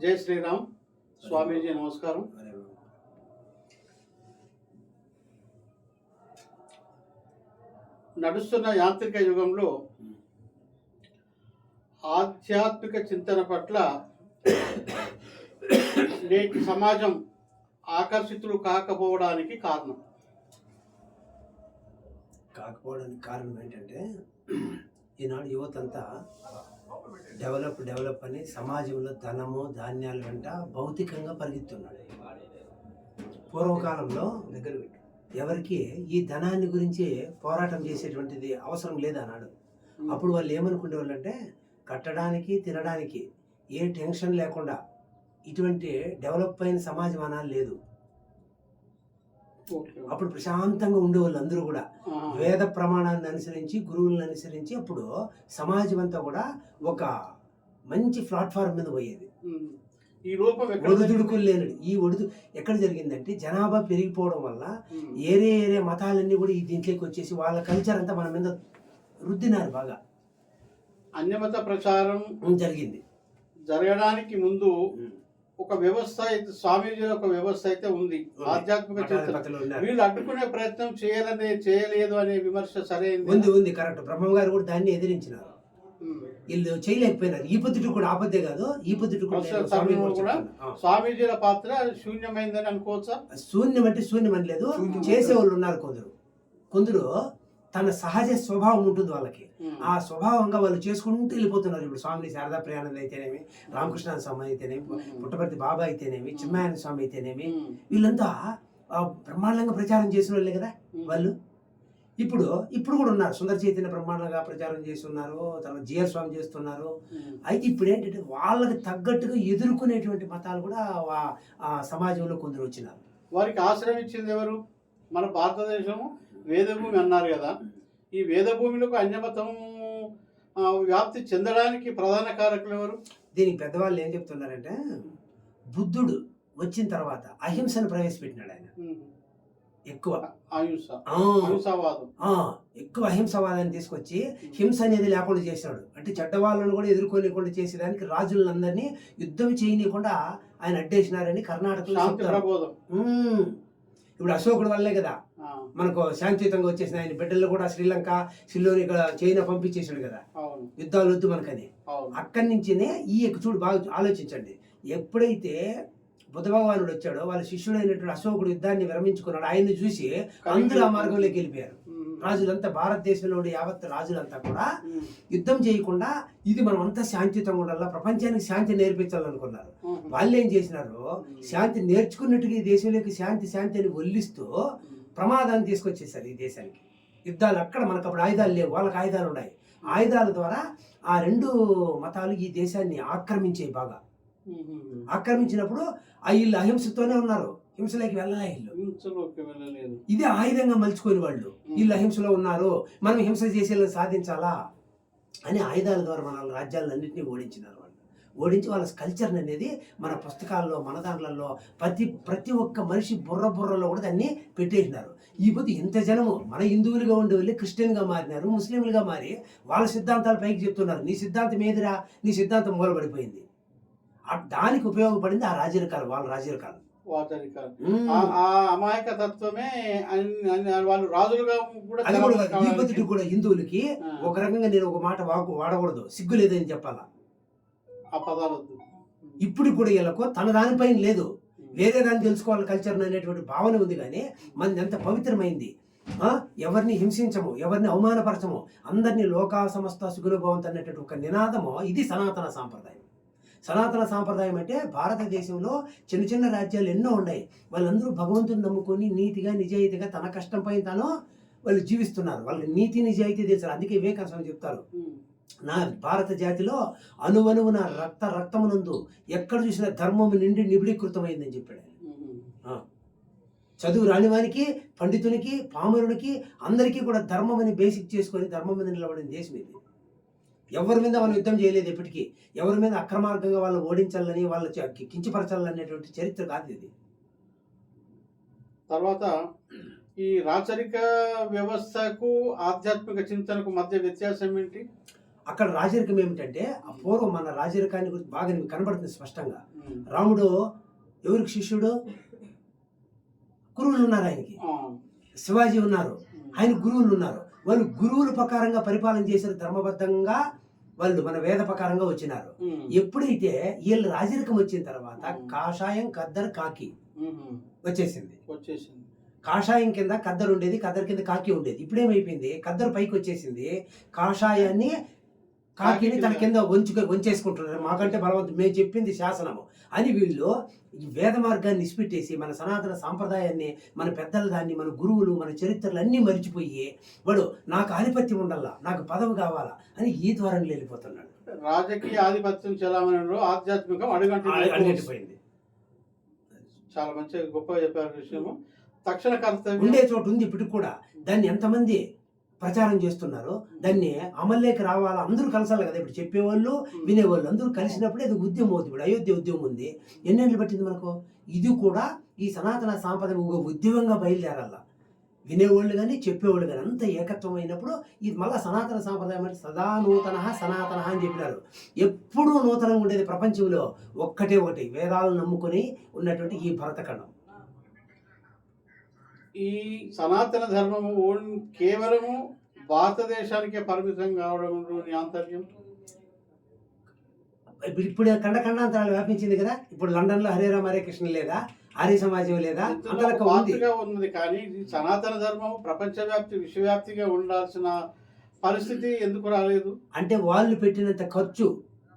జై శ్రీరామ్. స్వామీజీ నమస్కారం. నడుస్తున్న యాంత్రిక యుగంలో ఆధ్యాత్మిక చింతన పట్ల నేటి సమాజం ఆకర్షితులు కాకపోవడానికి కారణం. కాకపోవడానికి కారణం ఏంటంటే ఈనాడు యువత అంతా డెవలప్ డెవలప్ అని సమాజంలో ధనము ధాన్యాల వెంట భౌతికంగా పరిగెత్తున్నాడు. పూర్వకాలంలో దగ్గర ఎవరికి ఈ ధనాన్ని గురించి పోరాటం చేసేటువంటిది అవసరం లేదన్నాడు. అప్పుడు వాళ్ళు ఏమనుకునేవాళ్ళు అంటే కట్టడానికి తినడానికి ఏ టెన్షన్ లేకుండా ఇటువంటి డెవలప్ అయిన సమాజం అనాలి లేదు. అప్పుడు ప్రశాంతంగా ఉండేవాళ్ళు అందరూ కూడా. వేద ప్రమాణాన్ని అనుసరించి గురువులను అనుసరించి అప్పుడు సమాజం అంతా కూడా ఒక మంచి ప్లాట్ఫామ్ మీద పోయేది. ఈ రూపం ఒడిదుడుకులు లేనిది. ఈ ఒడిదు ఎక్కడ జరిగిందంటే జనాభా పెరిగిపోవడం వల్ల. ఏరే ఏరే మతాలన్నీ కూడా ఈ దీంట్లోకి వచ్చేసి వాళ్ళ కల్చర్ అంతా మన మీద రుద్దినారు బాగా. అన్యమత ప్రచారం జరిగింది. జరగడానికి ముందు ఒక వ్యవస్థ అయితే స్వామీజీ ఒక వ్యవస్థ అయితే ఉంది. ఆధ్యాత్మిక ఉన్నారు. వీళ్ళు అడ్డుకునే ప్రయత్నం చేయాలనే చేయలేదు అనే విమర్శ సరైంది ఉంది ఉంది కరెక్ట్. బ్రహ్మం గారు కూడా దాన్ని ఎదిరించినారు. వీళ్ళు చేయలేకపోయినారు. ఈ పొద్దుటి కూడా ఆపద్దే కాదు. ఈ పొద్దుటి కూడా. స్వామీజీల పాత్ర శూన్యమైందని అనుకోవచ్చా? శూన్యం అంటే శూన్యం అని లేదు శూన్యం. చేసేవాళ్ళు ఉన్నారు కొందరు. కొందరు తన సహజ స్వభావం ఉంటుంది వాళ్ళకి. ఆ స్వభావంగా వాళ్ళు చేసుకుంటూ వెళ్ళిపోతున్నారు. ఇప్పుడు స్వామిని శారదా ప్రయాణం అయితేనేమి రామకృష్ణ స్వామి అయితేనేమి పుట్టపర్తి బాబా అయితేనేమి చిన్నాయన స్వామి అయితేనేమి వీళ్ళంతా బ్రహ్మాండంగా ప్రచారం చేసిన వాళ్ళే కదా వాళ్ళు. ఇప్పుడు ఇప్పుడు కూడా ఉన్నారు. సుందర చైతన్య బ్రహ్మాండంగా ప్రచారం చేస్తున్నారు. తర్వాత జిఆర్ స్వామి చేస్తున్నారు. అయితే ఇప్పుడు ఏంటంటే వాళ్ళకి తగ్గట్టుగా ఎదుర్కొనేటువంటి మతాలు కూడా సమాజంలో కొందరు వచ్చినారు. వారికి ఆశ్రయం ఇచ్చింది ఎవరు? మన భారతదేశము? వేదభూమి అన్నారు కదా. ఈ వేదభూమిలకు అన్యమతం వ్యాప్తి చెందడానికి ప్రధాన కారకులు ఎవరు? దీనికి పెద్దవాళ్ళు ఏం చెప్తున్నారంటే బుద్ధుడు వచ్చిన తర్వాత అహింసను ప్రవేశపెట్టినాడు ఆయన. ఎక్కువ. అహింసావాదం ఎక్కువ అహింసవాదాన్ని తీసుకొచ్చి హింస అనేది లేకుండా చేసినాడు అంటే చెడ్డ వాళ్ళను కూడా ఎదుర్కొనికుండా చేసేదానికి రాజులందరినీ యుద్ధం చేయనీయకుండా ఆయన అడ్డేసినారని కర్ణాటకలో. ఇప్పుడు అశోకుడు వల్లే కదా. మనకు శాంతియుతంగా వచ్చేసిన ఆయన బిడ్డలు కూడా శ్రీలంక సిల్లోని ఇక్కడ చైనా పంపించేసాడు కదా. యుద్ధాలు వద్దు మనకని. అక్కడి నుంచినే ఈ చూడు బాగా ఆలోచించండి. ఎప్పుడైతే బుద్ధ భగవానుడు వచ్చాడో వాళ్ళ శిష్యుడైనటువంటి అశోకుడు యుద్ధాన్ని విరమించుకున్నాడు ఆయన్ని చూసి అందరూ ఆ మార్గంలోకి వెళ్ళిపోయారు. రాజులంతా భారతదేశంలో ఉండే యావత్ రాజులంతా కూడా యుద్ధం చేయకుండా ఇది మనం అంతా శాంతియుతంగా ఉండాలా? ప్రపంచానికి శాంతి నేర్పించాలనుకున్నారు. వాళ్ళు ఏం చేసినారు శాంతి నేర్చుకున్నట్టుగా ఈ దేశంలోకి శాంతి శాంతి అని ఒల్లిస్తూ ప్రమాదాన్ని తీసుకొచ్చేసారు ఈ దేశానికి. యుద్ధాలు అక్కడ మనకు అప్పుడు ఆయుధాలు లేవు వాళ్ళకి ఆయుధాలు ఉన్నాయి. ఆయుధాల ద్వారా ఆ రెండు మతాలు ఈ దేశాన్ని ఆక్రమించాయి బాగా. ఆక్రమించినప్పుడు ఆ వీళ్ళు అహింసతోనే ఉన్నారు. హింసలోకి వెళ్ళలే వీళ్ళు ఇదే ఆయుధంగా మలుచుకొని వాళ్ళు. వీళ్ళు అహింసలో ఉన్నారు. మనం హింస చేసేలా సాధించాలా అని ఆయుధాల ద్వారా మన రాజ్యాలన్నింటినీ ఓడించినారు వాళ్ళు. ఓడించి వాళ్ళ కల్చర్ అనేది మన పుస్తకాల్లో మన దాంట్లలో ప్రతి ప్రతి ఒక్క మనిషి బుర్ర బుర్రలో కూడా దాన్ని పెట్టేసినారు. ఈ పొద్దు ఇంత జనము మన హిందువులుగా ఉండే వాళ్ళు క్రిస్టియన్గా మారినారు ముస్లింలుగా మారి వాళ్ళ సిద్ధాంతాలు పైకి చెప్తున్నారు నీ సిద్ధాంతం ఏదిరా? నీ సిద్ధాంతం మూలబడిపోయింది. దానికి ఉపయోగపడింది ఆ రాజరికాలు వాళ్ళ రాజరికాలు అమాయక తత్వమే వాళ్ళు రాజులుగా కూడా కూడా హిందువులకి ఒక రకంగా నేను ఒక మాట వాకు వాడకూడదు సిగ్గు లేదని చెప్పాలా? ఆ పదాలు వద్దు. ఇప్పుడు కూడా వీళ్ళకు తన దానిపైన లేదు. వేరే దాన్ని తెలుసుకోవాలి కల్చర్ అనేటువంటి భావన ఉంది కానీ మనది ఎంత పవిత్రమైంది. ఎవరిని హింసించము ఎవరిని అవమానపరచము అందరినీ లోకా సమస్త సుగుణభవంత్ అనేటువంటి ఒక నినాదము ఇది సనాతన సాంప్రదాయం. సనాతన సాంప్రదాయం అంటే భారతదేశంలో చిన్న చిన్న రాజ్యాలు ఎన్నో ఉన్నాయి. వాళ్ళందరూ భగవంతుని నమ్ముకొని నీతిగా నిజాయితీగా తన కష్టం పైన తాను వాళ్ళు జీవిస్తున్నారు. వాళ్ళకి నీతి నిజాయితీ తెలుసు అందుకే వివేకానంద చెప్తారు. నా భారత జాతిలో అణువణువున రక్త రక్తమునందు ఎక్కడ చూసినా ధర్మము నిండి నిబిడీకృతమైందని చెప్పాడు చదువు రానివానికి పండితునికి పామరునికి అందరికీ కూడా ధర్మం అని బేసిక్ చేసుకొని ధర్మం మీద నిలబడిన దేశం ఇది. ఎవరి మీద మనం యుద్ధం చేయలేదు ఎప్పటికీ. ఎవరి మీద అక్రమార్గంగా వాళ్ళు ఓడించాలని వాళ్ళ చ- కించపరచాలనేటువంటి చరిత్ర కాదు ఇది. తర్వాత ఈ రాచరిక వ్యవస్థకు ఆధ్యాత్మిక చింతనకు మధ్య వ్యత్యాసం ఏంటి? అక్కడ రాజరికం ఏమిటంటే ఆ పూర్వం మన రాజరికాన్ని గురించి బాగా నీకు కనబడుతుంది స్పష్టంగా. రాముడు ఎవరికి శిష్యుడు? గురువులు ఉన్నారు ఆయనకి. శివాజీ ఉన్నారు. ఆయన గురువులు ఉన్నారు. వాళ్ళు గురువుల ప్రకారంగా పరిపాలన చేసిన ధర్మబద్ధంగా వాళ్ళు మన వేద ప్రకారంగా వచ్చినారు. ఎప్పుడైతే వీళ్ళు రాజరికం వచ్చిన తర్వాత కాషాయం కద్దరు కాకి. వచ్చేసింది. వచ్చేసింది. కాషాయం కింద కద్దరు ఉండేది కద్దరు కింద కాకి ఉండేది. ఇప్పుడు ఏమైపోయింది కద్దరు పైకి వచ్చేసింది. కాషాయాన్ని కాకిని తన కింద వంచుక వంచేసుకుంటున్నారు. మాకంటే బలవంతం మేము చెప్పింది శాసనము. అని వీళ్ళు ఈ వేద మార్గాన్ని ఇసిపెట్టేసి మన సనాతన సాంప్రదాయాన్ని మన పెద్దల దాన్ని మన గురువులు మన చరిత్రలు అన్నీ మరిచిపోయి వాడు నాకు ఆధిపత్యం ఉండాలా? నాకు పదవి కావాలా? అని ఈ ద్వారంలో వెళ్ళిపోతున్నాడు. రాజకీయ ఆధిపత్యం చెలామణిలో ఆధ్యాత్మికం అడుగంటి అడిగిపోయింది చాలా మంచిగా గొప్పగా చెప్పారు విషయము తక్షణ ఉండే చోటు ఉంది ఇప్పటికి కూడా. దాన్ని ఎంతమంది ప్రచారం చేస్తున్నారు. దాన్ని అమల్లోకి రావాలా? అందరూ కలసాలి కదా. ఇప్పుడు చెప్పేవాళ్ళు వినేవాళ్ళు అందరూ కలిసినప్పుడే అది ఉద్యమం అవుతుంది. ఇప్పుడు అయోధ్య ఉద్యమం ఉంది. ఎన్నేళ్ళు పట్టింది మనకు? ఇది కూడా ఈ సనాతన సాంప్రదాయం ఒక ఉద్యమంగా బయలుదేరాల. వినేవాళ్ళు కానీ చెప్పేవాళ్ళు కానీ అంత ఏకత్వం అయినప్పుడు ఇది మళ్ళీ సనాతన సాంప్రదాయం అంటే సదా నూతన సనాతన అని చెప్పినారు. ఎప్పుడూ నూతనంగా ఉండేది ప్రపంచంలో ఒక్కటే ఒకటి. వేదాలను నమ్ముకొని ఉన్నటువంటి ఈ భరతఖండం. ఈ సనాతన ధర్మము ఓన్- కేవలము భారతదేశానికే పరిమితం కావడంలోని ఆంతర్యం? ఇప్పుడు ఇప్పుడు ఖండ ఖండాంతరాలు వ్యాపించింది కదా? ఇప్పుడు లండన్లో హరే రామ హరే కృష్ణ లేదా? ఆర్య సమాజం లేదా? ఉంది. ఉన్నది కానీ సనాతన ధర్మం ప్రపంచవ్యాప్తి విశ్వవ్యాప్తిగా ఉండాల్సిన పరిస్థితి ఎందుకు రాలేదు? అంటే వాళ్ళు పెట్టినంత ఖర్చు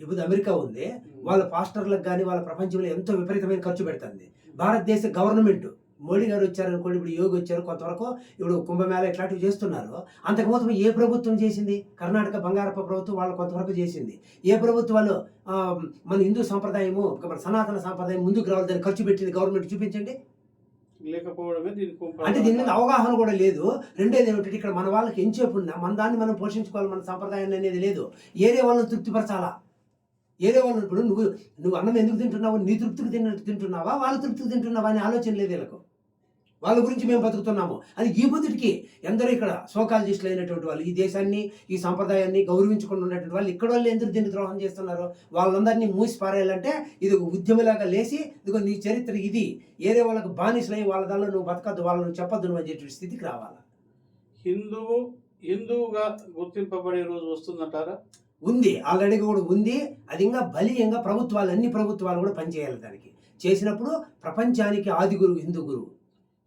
ఇప్పుడు అమెరికా ఉంది వాళ్ళ పాస్టర్లకు కానీ వాళ్ళ ప్రపంచంలో ఎంతో విపరీతమైన ఖర్చు పెడుతుంది. భారతదేశ గవర్నమెంట్ మోడీ గారు వచ్చారనుకోండి ఇప్పుడు యోగి వచ్చారు కొంతవరకు ఇప్పుడు కుంభమేళ ఇట్లాంటివి చేస్తున్నారు. అంతకు మొత్తం ఏ ప్రభుత్వం చేసింది? కర్ణాటక బంగారప్ప ప్రభుత్వం వాళ్ళు కొంతవరకు చేసింది. ఏ ప్రభుత్వాలు మన హిందూ సంప్రదాయము మన సనాతన సంప్రదాయం ముందుకు రావాలి దాన్ని ఖర్చు పెట్టింది గవర్నమెంట్ చూపించండి. లేకపోవడమే అంటే దీని మీద అవగాహన కూడా లేదు. రెండేది ఏమిటంటే ఇక్కడ మన వాళ్ళకి ఎంచేపు ఉన్నా మన దాన్ని మనం పోషించుకోవాలి మన సంప్రదాయాన్ని అనేది లేదు. ఏరే వాళ్ళని తృప్తిపరచాలా? ఏరే వాళ్ళని ఇప్పుడు నువ్వు నువ్వు అన్నం ఎందుకు తింటున్నావు? నీ తృప్తికి తిన్నట్టు తింటున్నావా? వాళ్ళ తృప్తికి తింటున్నావా? అనే ఆలోచన లేదు వీళ్ళకు. వాళ్ళ గురించి మేము బతుకుతున్నాము అది ఈ బుద్ధుడికి ఎందరో ఇక్కడ సోకాలజిస్టులు అయినటువంటి వాళ్ళు ఈ దేశాన్ని ఈ సంప్రదాయాన్ని గౌరవించుకుని ఉన్నటువంటి వాళ్ళు ఇక్కడ వాళ్ళు ఎందుకు దీన్ని ద్రోహం చేస్తున్నారు వాళ్ళందరినీ మూసి పారేయాలంటే ఇది ఒక ఉద్యమలాగా లేచి ఇదిగో నీ చరిత్ర ఇది. ఏరే వాళ్ళకు బానిసలై వాళ్ళ దానిలో నువ్వు బతకద్దు వాళ్ళు నువ్వు చెప్పొద్దు నువ్వు అనేటువంటి స్థితికి రావాలి? హిందువు హిందువుగా గుర్తింపబడే రోజు వస్తుందంటారా? ఉంది. ఆల్రెడీ కూడా ఉంది. అది ఇంకా బలీయంగా ప్రభుత్వాలు అన్ని ప్రభుత్వాలు కూడా పనిచేయాలి దానికి. చేసినప్పుడు ప్రపంచానికి ఆది గురువు హిందూ గురువు.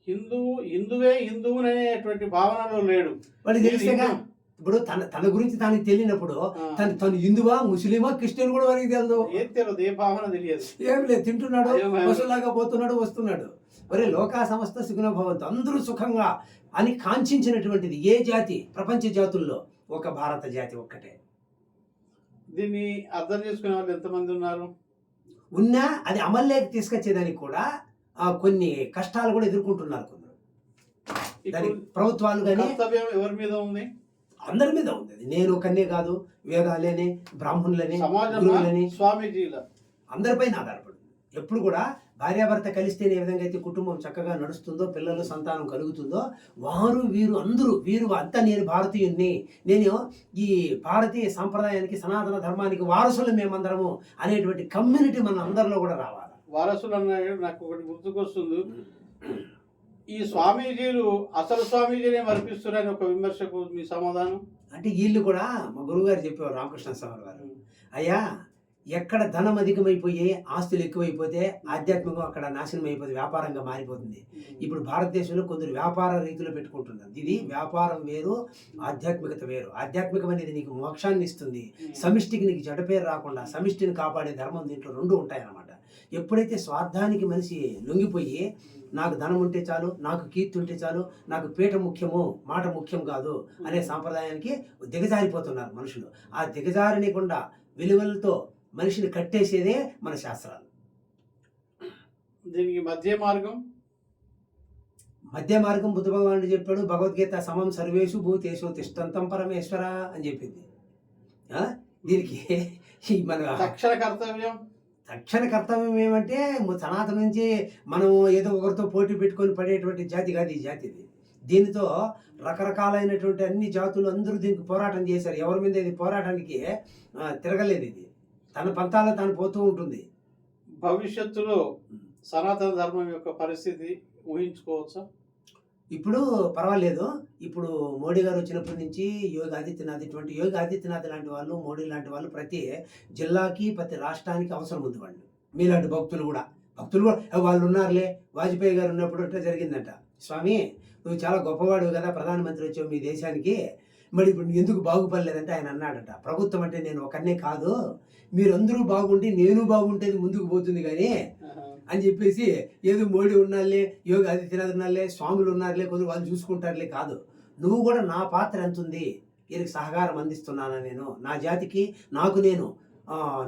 హిందువు హిందువే హిందువుననేటువంటి భావనలో లేడు. తెలిసేగా ఇప్పుడు తన తన గురించి తనకి తెలియనప్పుడు తను తను హిందువా ముస్లిమా క్రిస్టియన్ కూడా వారికి తెలియదు ఏం తెలియదు ఏ భావన తెలియదు. ఏం లేదు తింటున్నాడు. పశులాగా పోతున్నాడు వస్తున్నాడు. ఒరే లోకా సమస్త సుగుణభవంతు అందరూ సుఖంగా అని కాంక్షించినటువంటిది ఏ జాతి? ప్రపంచ జాతుల్లో ఒక భారత జాతి ఒక్కటే. దీన్ని అర్థం చేసుకునే వాళ్ళు ఎంతమంది ఉన్నారు? ఉన్నా అది అమల్లోకి తీసుకొచ్చేదానికి కూడా కొన్ని కష్టాలు కూడా ఎదుర్కొంటున్నారు కొందరు. దానికి ఇప్పుడు ప్రభుత్వాలు కానీ ఎవరి మీద ఉంది? అందరి మీద ఉంది. అది. నేను ఒకనే కాదు వేదాలని బ్రాహ్మణులని గురువులని. స్వామీజీల? అందరిపైన ఆధారపడింది ఎప్పుడు కూడా భార్యాభర్త కలిస్తేనే ఏ విధంగా అయితే కుటుంబం చక్కగా నడుస్తుందో పిల్లలు సంతానం కలుగుతుందో వారు వీరు అందరూ వీరు అంతా నేను భారతీయుణ్ణి నేను ఈ భారతీయ సాంప్రదాయానికి సనాతన ధర్మానికి వారసులు మేమందరము అనేటువంటి కమ్యూనిటీ మన అందరిలో కూడా రావాలి. వారసులు అన్నాడు నాకు ఒకటి గుర్తుకొస్తుంది ఈ స్వామీజీలు అసలు స్వామీజీనే మరిపిస్తున్నారని ఒక విమర్శకు మీ సమాధానం? అంటే వీళ్ళు కూడా మా గురువుగారు చెప్పేవారు రామకృష్ణ స్వామి గారు అయ్యా ఎక్కడ ధనం అధికమైపోయి ఆస్తులు ఎక్కువైపోతే ఆధ్యాత్మికం అక్కడ నాశనం అయిపోతే వ్యాపారంగా మారిపోతుంది. ఇప్పుడు భారతదేశంలో కొందరు వ్యాపార రీతిలో పెట్టుకుంటున్నారు. ఇది వ్యాపారం వేరు ఆధ్యాత్మికత వేరు. ఆధ్యాత్మికం అనేది నీకు మోక్షాన్ని ఇస్తుంది. సమిష్టికి నీకు చెడ్డ పేరు రాకుండా సమిష్టిని కాపాడే ధర్మం దీంట్లో రెండు ఉంటాయన్నమాట. ఎప్పుడైతే స్వార్థానికి మనిషి లొంగిపోయి నాకు ధనం ఉంటే చాలు నాకు కీర్తి ఉంటే చాలు నాకు పీట ముఖ్యము మాట ముఖ్యం కాదు అనే సాంప్రదాయానికి దిగజారిపోతున్నారు మనుషులు. ఆ దిగజారనికుండా విలువలతో మనిషిని కట్టేసేదే మన శాస్త్రాలు. దీనికి మధ్య మార్గం? మధ్య మార్గం బుద్ధ భగవానుడు చెప్పాడు భగవద్గీత సమం సర్వేషు భూతేషు తిష్టంతం పరమేశ్వర అని చెప్పింది? దీనికి మన తక్షణ కర్తవ్యం? తక్షణ కర్తవ్యం ఏమంటే సనాతన నుంచి మనం ఏదో ఒకరితో పోటీ పెట్టుకొని పడేటువంటి జాతి కాదు ఈ జాతి ఇది. దీనితో రకరకాలైనటువంటి అన్ని జాతులు అందరూ దీనికి పోరాటం చేశారు. ఎవరి మీద ఇది పోరాటానికి తిరగలేదు ఇది. తన పంతాలో తాను పోతూ ఉంటుంది. భవిష్యత్తులో సనాతన ధర్మం యొక్క పరిస్థితి ఊహించుకోవచ్చా? ఇప్పుడు పర్వాలేదు. ఇప్పుడు మోడీ గారు వచ్చినప్పటి నుంచి యోగి ఆదిత్యనాథ్ ఇటువంటి యోగి ఆదిత్యనాథ్ లాంటి వాళ్ళు మోడీ లాంటి వాళ్ళు ప్రతి జిల్లాకి ప్రతి రాష్ట్రానికి అవసరం ఉంది వాళ్ళు మీలాంటి భక్తులు కూడా. భక్తులు కూడా. వాళ్ళు ఉన్నారులే. వాజ్పేయి గారు ఉన్నప్పుడు అట్లా జరిగిందంట. స్వామి నువ్వు చాలా గొప్పవాడు కదా ప్రధానమంత్రి వచ్చావు మీ దేశానికి. మరి ఇప్పుడు ఎందుకు బాగుపడలేదంటే ఆయన అన్నాడట. ప్రభుత్వం అంటే నేను ఒకనే కాదు. మీరందరూ బాగుంటే నేను బాగుంటేది ముందుకు పోతుంది కానీ అని చెప్పేసి ఏదో మోడీ ఉన్నారులే యోగి ఆదిత్యనాథ్ ఉన్నారులే స్వాములు ఉన్నారులే కొందరు వాళ్ళు చూసుకుంటారులే కాదు. నువ్వు కూడా నా పాత్ర ఎంత ఉంది? వీరికి సహకారం అందిస్తున్నానా నేను? నా జాతికి నాకు నేను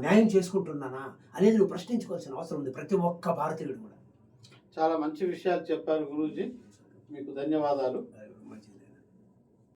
న్యాయం చేసుకుంటున్నానా అనేది నువ్వు ప్రశ్నించుకోవాల్సిన అవసరం ఉంది ప్రతి ఒక్క భారతీయుడు కూడా. చాలా మంచి విషయాలు చెప్పారు గురూజీ. మీకు ధన్యవాదాలు.